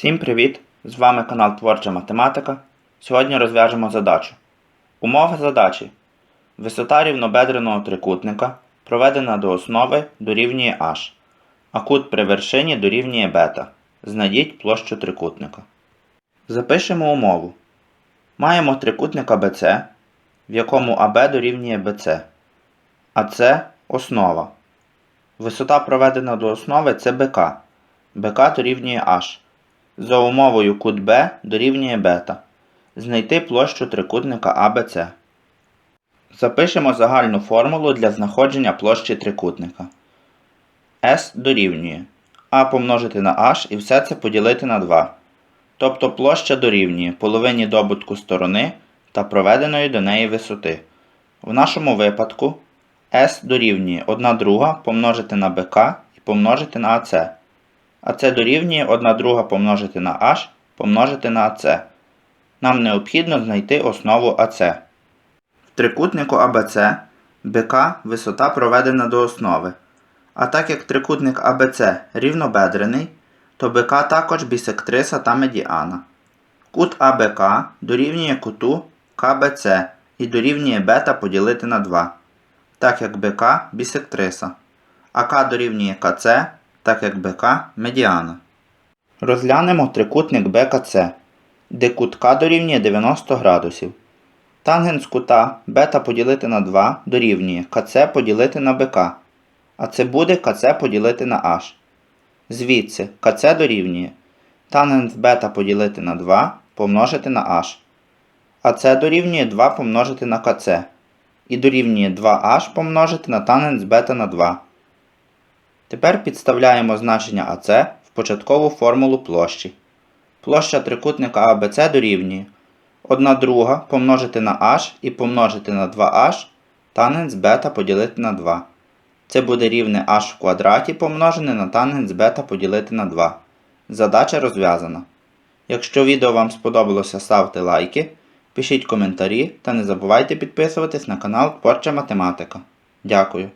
Всім привіт! З вами канал Творча Математика. Сьогодні розв'яжемо задачу. Умова задачі. Висота рівнобедреного трикутника проведена до основи дорівнює h, а кут при вершині дорівнює бета. Знайдіть площу трикутника. Запишемо умову. Маємо трикутника BC, в якому АБ дорівнює BC, а це основа. Висота проведена до основи це БК. БК дорівнює h. За умовою кут Б дорівнює бета. Знайти площу трикутника АБЦ. Запишемо загальну формулу для знаходження площі трикутника. S дорівнює А помножити на H і все це поділити на 2. Тобто площа дорівнює половині добутку сторони та проведеної до неї висоти. В нашому випадку S дорівнює 1 друга помножити на БК і помножити на АЦ. А це дорівнює 1 друга помножити на h помножити на AC. Нам необхідно знайти основу AC. В трикутнику ABC БК висота проведена до основи. А так як трикутник ABC рівнобедрений, то БК також бісектриса та медіана. Кут АБК дорівнює куту КБЦ і дорівнює бета поділити на 2, так як БК бісектриса. АК дорівнює КЦ так як БК медіана. Розглянемо трикутник БКЦ, де кут К дорівнює 90 градусів. Тангенс кута бета поділити на 2 дорівнює КЦ поділити на БК, а це буде КЦ поділити на H. Звідси КЦ дорівнює тангенс бета поділити на 2 помножити на H. А це дорівнює 2 помножити на КЦ. І дорівнює 2H помножити на тангенс бета на 2. Тепер підставляємо значення АС в початкову формулу площі. Площа трикутника ABC дорівнює 1 друга помножити на h і помножити на 2h тангенс бета поділити на 2. Це буде рівне h в квадраті помножене на тангенс бета поділити на 2. Задача розв'язана. Якщо відео вам сподобалося, ставте лайки, пишіть коментарі та не забувайте підписуватись на канал Творча Математика. Дякую.